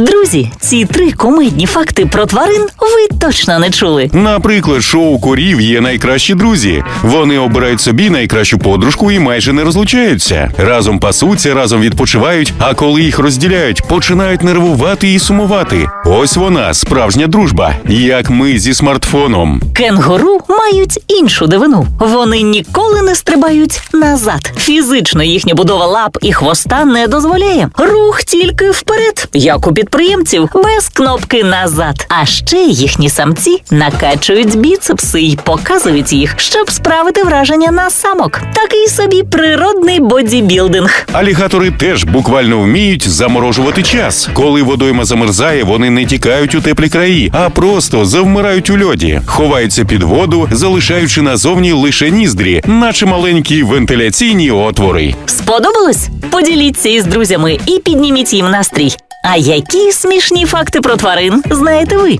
Друзі, ці три комедні факти про тварин ви точно не чули. Наприклад, шоу корів є найкращі друзі. Вони обирають собі найкращу подружку і майже не розлучаються. Разом пасуться, разом відпочивають. А коли їх розділяють, починають нервувати і сумувати. Ось вона, справжня дружба, як ми зі смартфоном. Кенгуру мають іншу дивину. Вони ніколи не стрибають назад. Фізично їхня будова лап і хвоста не дозволяє. Рух тільки вперед, як у підприємців, без кнопки назад. А ще їхні самці накачують біцепси й показують їх, щоб справити враження на самок. Такий собі природний бодібілдинг. Алігатори теж буквально вміють заморожувати час. Коли водойма замерзає, вони не тікають у теплі краї, а просто завмирають у льоді, ховаються під воду, залишаючи назовні лише ніздрі, наче маленькі вентиляційні отвори. Сподобалось? Поділіться із друзями і підніміть їм настрій. А які смішні факти про тварин знаєте ви?